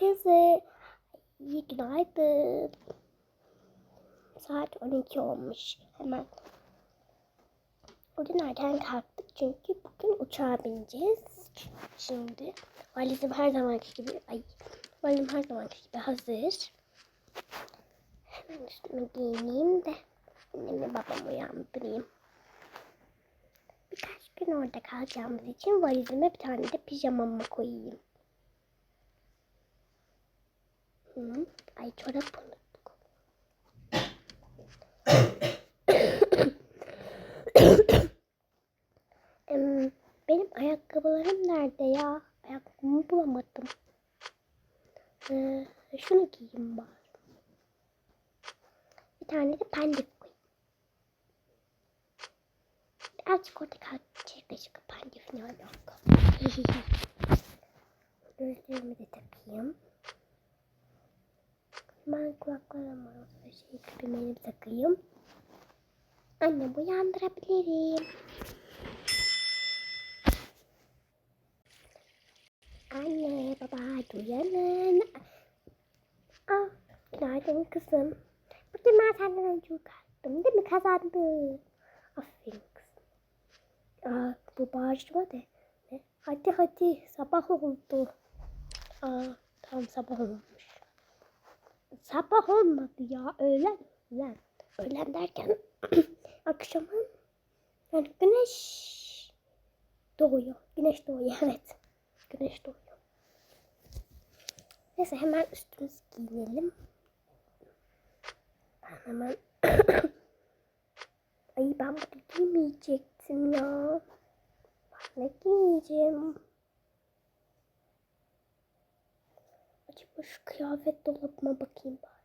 Herkese iyi günaydın. Saat 12 olmuş. Hemen bugün erken kalktık çünkü bugün uçağa bineceğiz. Şimdi valizim her zamanki gibi ay valizim her zamanki gibi hazır. Hemen üstümü giyineyim de annemi babamı uyandırayım. Birkaç gün orada kalacağımız için valizime bir tane de pijamamı koyayım. Hı, ay çorap unuttuk. Benim ayakkabılarım nerede ya? Ayakkabımı bulamadım. Ee, şunu giyeyim bari. Bir tane de pendif koyayım. Azıcık orada kalacak ışık pendif ne alaka? Gözlüğümü de takayım. Ben kulaklarıma şey küpelerimi takayım. Annem uyandırabilirim. Anne baba uyanın. Ah, günaydın kızım. Bugün ben senden önce kalktım değil mi? Kazandın. Aferin kızım. Aa, bu bağırışma ne? Hadi hadi sabah oldu. Aa, tam sabah olmuş. Sabah olmadı ya öğlen. Öğlen. Öğlen derken akşamın yani güneş doğuyor. Güneş doğuyor evet. Güneş doğuyor. Neyse hemen üstümüzü giyinelim. Ben hemen Ay ben bunu giymeyecektim ya. Ben ne giyeceğim? Acaba şu kıyafet dolabıma bakayım bari.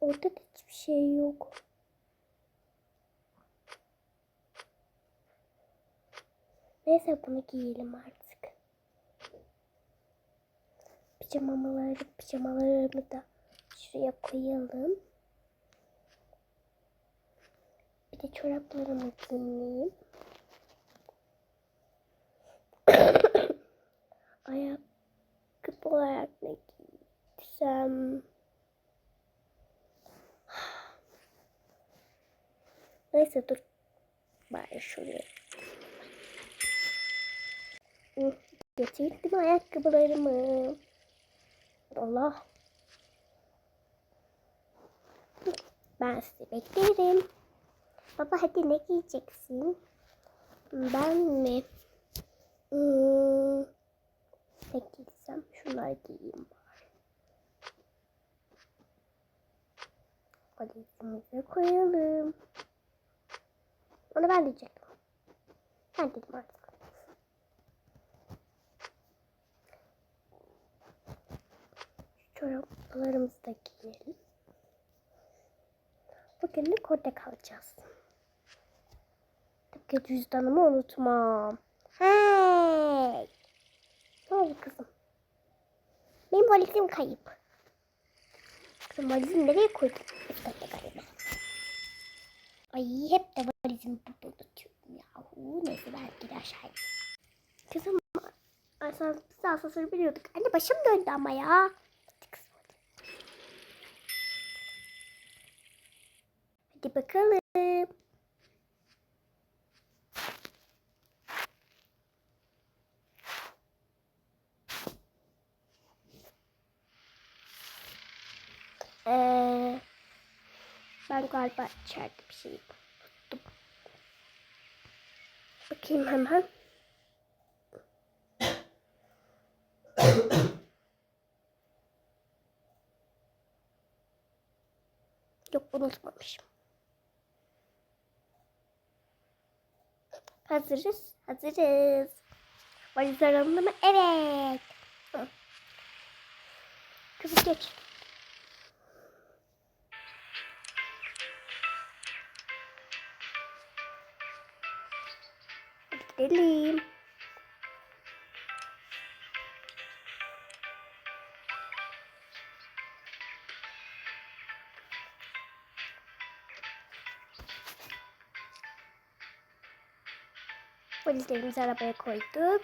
Orada da hiçbir şey yok. Neyse bunu giyelim artık. Pijamaları, pijamalarımı da şuraya koyalım. Bir de çoraplarımı giyeyim. Ayakkabı olarak ne giysem? Neyse dur. Bari şuraya. Getirdim ayakkabılarımı. Allah. Ben sizi beklerim. Baba hadi ne giyeceksin? Ben mi? Hmm, ne giysem? Şunları giyeyim bari. Valizimize koyalım. Onu ben diyecektim. Ben dedim artık. Şu çoraplarımızı da giyelim. Bugünlük orada kalacağız. Tabii cüzdanımı unutmam. Hey! Ne oldu kızım? Benim valizim kayıp. Kızım valizimi nereye koydun? Ay hep de valizimi burada unutuyorum yahu. Neyse belki de aşağıya. Kızım asansörü biliyorduk. Anne başım döndü ama ya. Hadi kızım hadi. Hadi bakalım. Ee, ben galiba içeride bir şey unuttum. Bakayım hemen. Yok unutmamışım. Hazırız. Hazırız. Valizler alındı mı? Evet. Hı. Kızım geç. Gidelim. Valizlerimizi arabaya koyduk.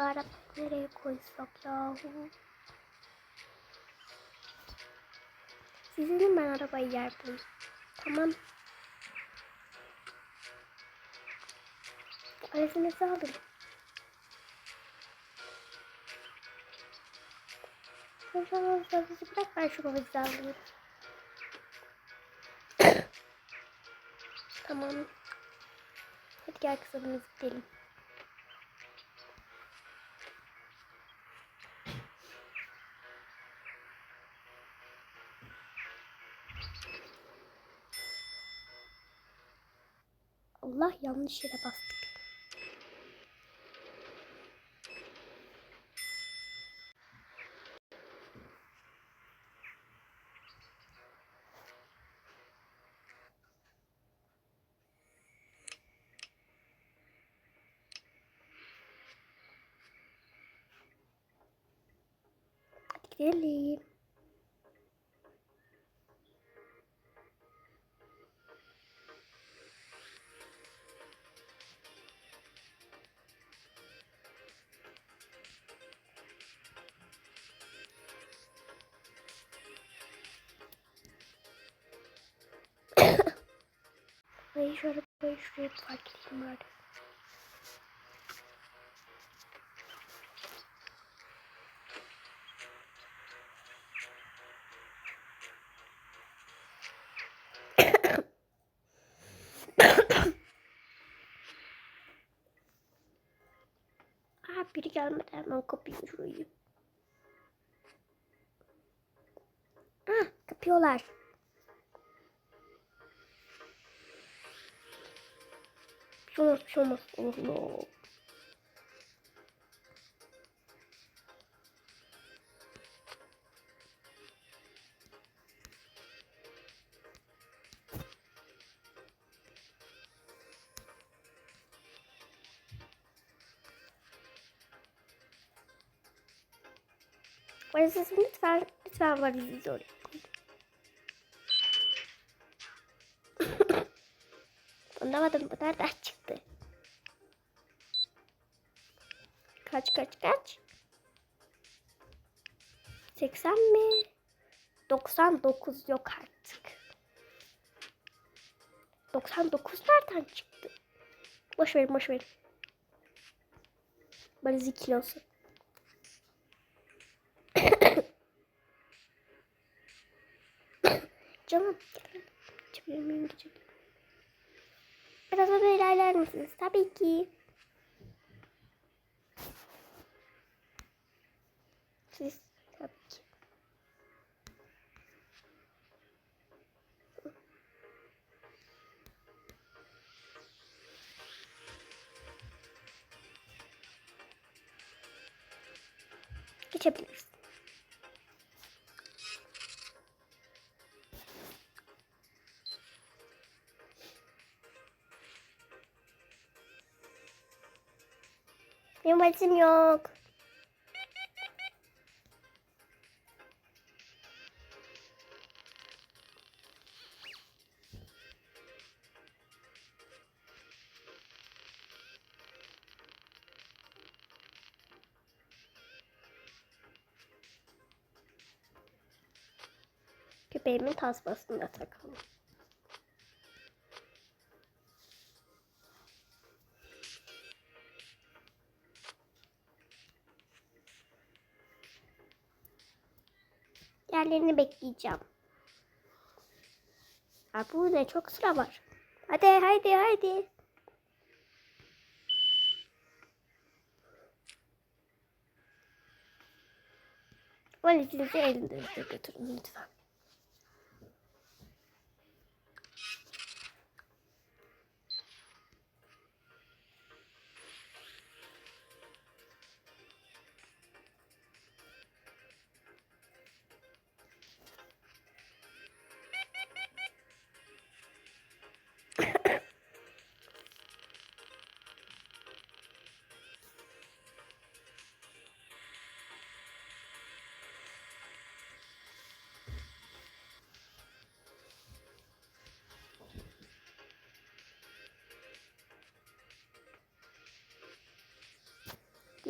Araba nereye koysak yahu? Sizin ben arabayı bulayım. Tamam. Arasını aldım. Sen an bizi bırak ben şu valizi alayım. tamam. Hadi gel kızımız gidelim. Allah yanlış yere bastık. Gidelim. Şuraya edeyim bari. Aa, biri gelmedi hemen kapayım şurayı. Ah kapıyorlar. Olmaz bir şey olmaz. Allah Allah. Valizinizi lütfen, lütfen valizinizi oraya koyun. Anlamadım bu nereden çıktı? Kaç kaç kaç? 80 mi? 99 yok artık. 99 nereden çıktı? Boş verin boş verin. Valizi kilosu. Canım. Geçebilir miyim? Geçebilir miyim? Biraz da ilerler misiniz? Tabii ki. Siz tabii ki. Geçebiliriz. Benim valizim yok. Köpeğimin tasmasını da takalım. Diğerlerini bekleyeceğim. Ha, burada çok sıra var. Hadi hadi hadi. Valizinizi elinizde götürün lütfen.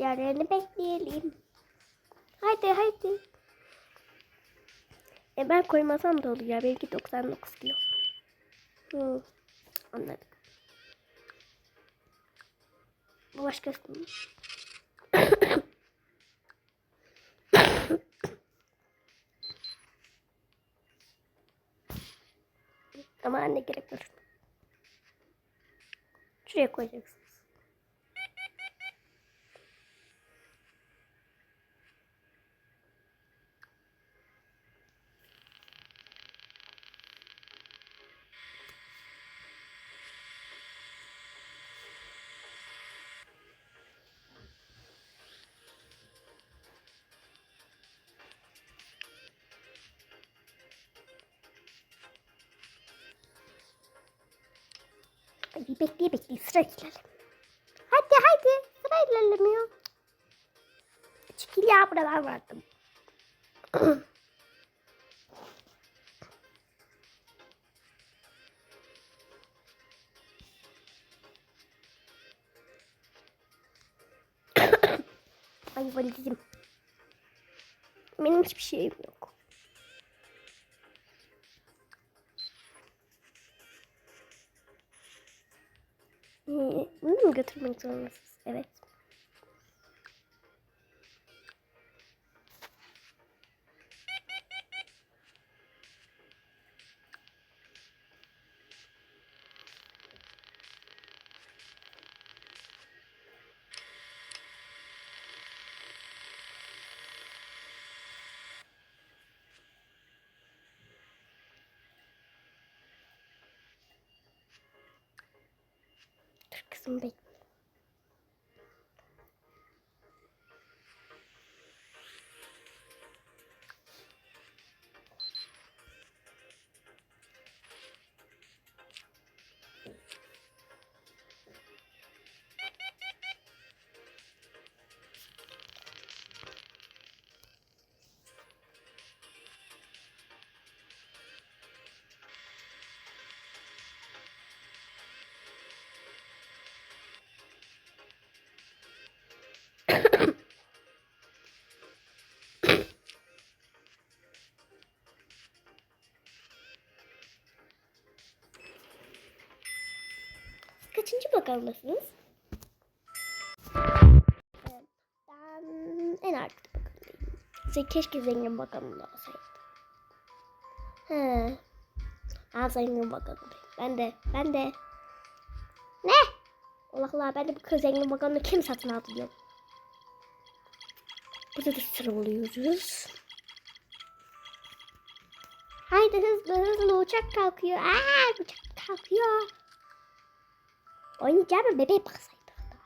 Diğerlerini bekleyelim. Haydi haydi. E ben koymasam da olur ya. Belki 99 kilo. Hı, anladım. Bu başkasının. Ama anne gerek yok. Şuraya koyacaksınız. İlerlemiyor. Çekil ya buralar vardım. Ay valizim. Benim hiçbir şeyim yok. Bunu mu götürmek zorundasınız? Evet. Dur kızım Kaçıncı bakalımdasınız? Evet, Ben en arkada bakalımdayım. Size keşke zengin bakalımda olsaydı. He. Ha zengin bakalımdayım. Ben de, ben de. Ne? Allah Allah ben de bu kız zengin bakalımda kim satın aldı diyorum. Burada da sıra oluyoruz. Haydi hızlı hızlı uçak kalkıyor. Aa uçak kalkıyor. Oynayacağım bebeğe baksaydık daha.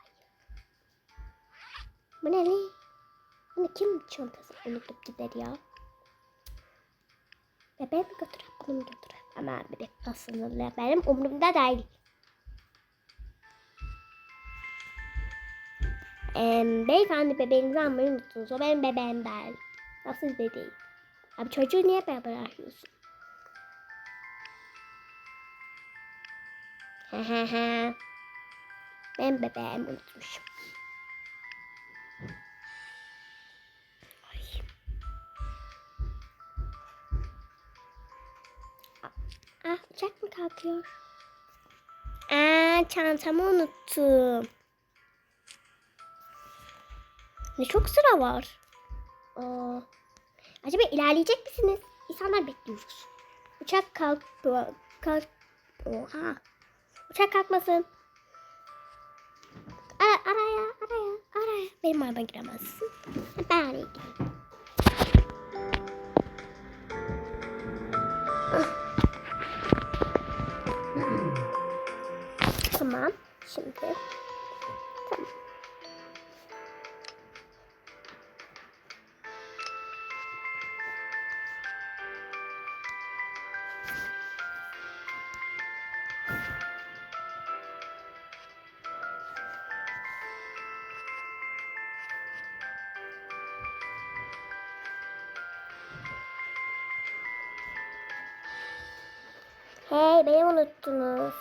Bu ne ne? Bunu kim çantası unutup gider ya? Bebeğe mi götürüp bunu mu götürüp? Ama bebek aslında benim umurumda değil. Ee, beyefendi bebeğinizi almayı unuttunuz. O benim bebeğim değil. Nasıl bebeğim? Abi çocuğu niye he he. Ben bebeğimi unutmuşum. Ah uçak mı kalkıyor? Aa çantamı unuttum. Ne çok sıra var. Aa, acaba ilerleyecek misiniz? İnsanlar bekliyoruz. Uçak kalk kalk. Oha. Uçak kalkmasın. Ara, araya, araya, araya. Benim araba giremezsin. Ben araya gireyim. Tamam. Şimdi. Tamam. Hey beni unuttunuz.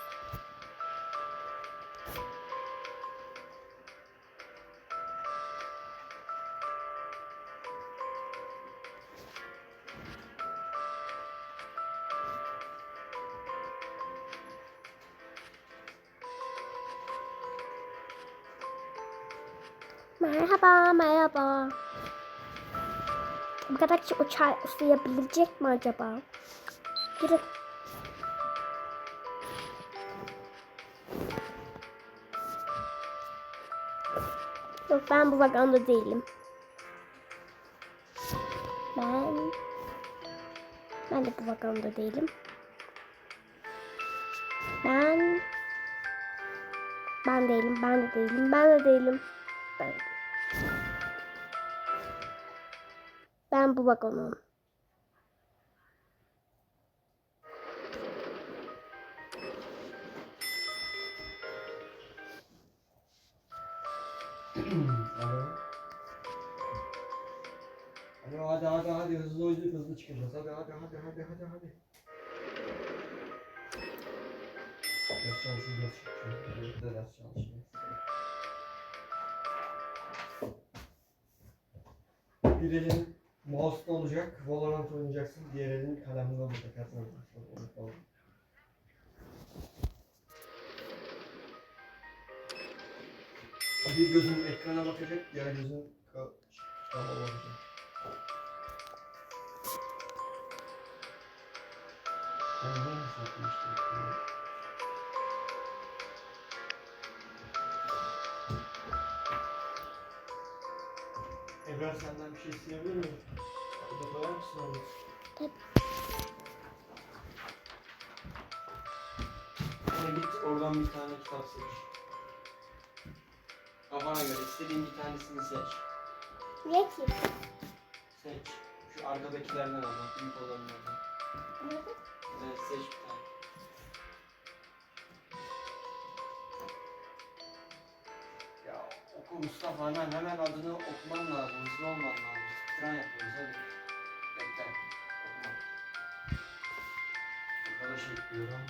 Merhaba, merhaba. Bu kadar kişi uçağı ısıyabilecek mi acaba? Gerek ben bu vagonda değilim. Ben... Ben de bu vagonda değilim. Ben... Ben değilim, ben de değilim, ben de değilim. Ben, ben bu vagonum. Hadi hadi hadi hızlı hızlı hızlı çıkacağız. Hadi hadi hadi hadi hadi hadi. Ders çalışıyor ders ders çalışıyor. Bir elin mouse'da olacak, Valorant oynayacaksın. Diğer elin kalemde olacak. Her zaman. Bir gözün ekrana bakacak, diğer gözün kitaba bakacak. Ne? Ebrar senden bir şey isteyebilir miyim? Burada koyar mısın onu? Tabii. Sonra git oradan bir tane kitap seç. Kafana göre istediğin bir tanesini seç. Niye ki? Seç. Şu arkadakilerden al bak büyük olanlardan. Tane. Ya oku Mustafa hemen hemen adını okuman lazım. Hızlı olman lazım. Tren yapıyoruz hadi. Bekle. Okuma. Arkadaş ekliyorum.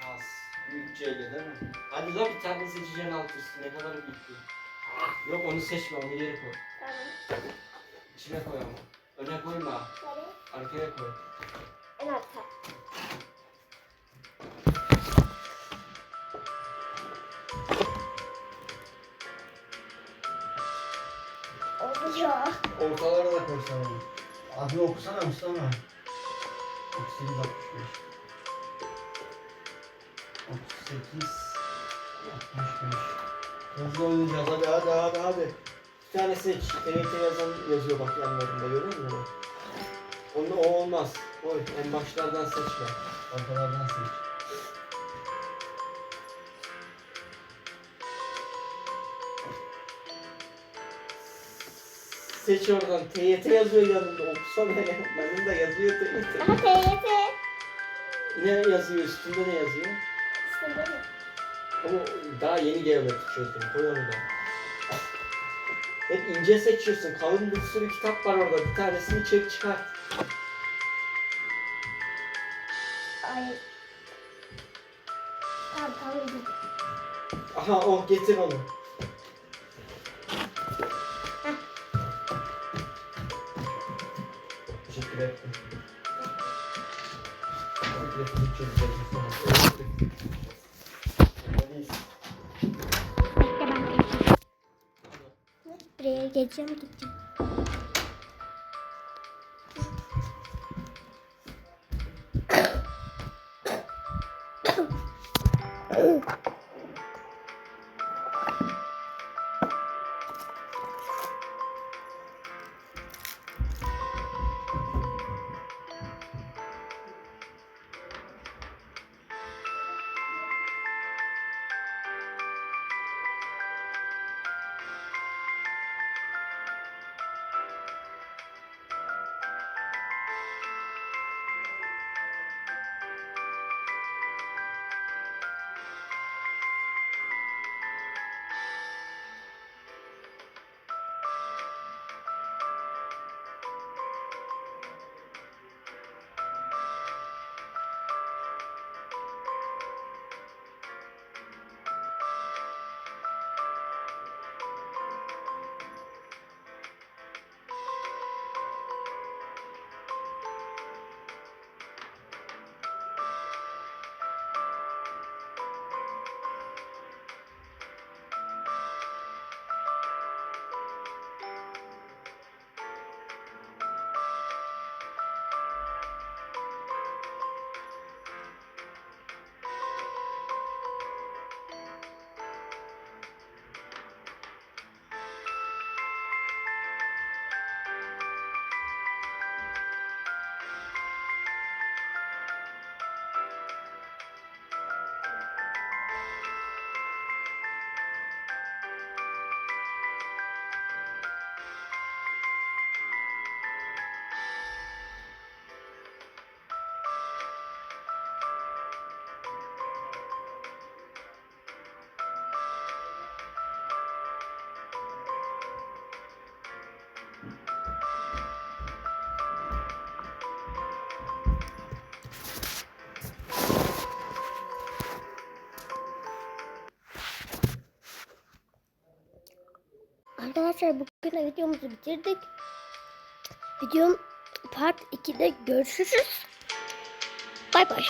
Kas. Büyük C ile değil mi? Hadi la bir tane seçeceksin alt üstü. Ne kadar büyük. Yok onu seçme onu geri koy. Tamam. İçine koy ama. Öne koyma. Nereye? Arkaya koy. En arka. Oluyor. Ortalara da koysana onu. Abi okusana Mustafa. 38 65. 38 65. Hızlı oynayacağız hadi hadi hadi hadi. Bir tane seç. TRT yazan yazıyor bak yanlarında görüyor musun? Onu o olmaz. Oy en başlardan seçme. Ortalardan seç. Seç oradan. TYT yazıyor yanında. Okusana hele. Yanında yazıyor TYT. Ama TYT. Ne yazıyor? Üstünde ne yazıyor? Üstünde mi? Ama daha yeni geometri çözdüm. Koy onu da. Hep ince seçiyorsun. Kalın bir sürü kitap var orada. Bir tanesini çek çıkart. Ay. Tamam tamam. Aha o getir onu. Teşekkür ederim. Tabii ki de fizik Buraya geçeceğim gideceğim. Arkadaşlar bugün de videomuzu bitirdik. Videom part 2'de görüşürüz. Bay bay.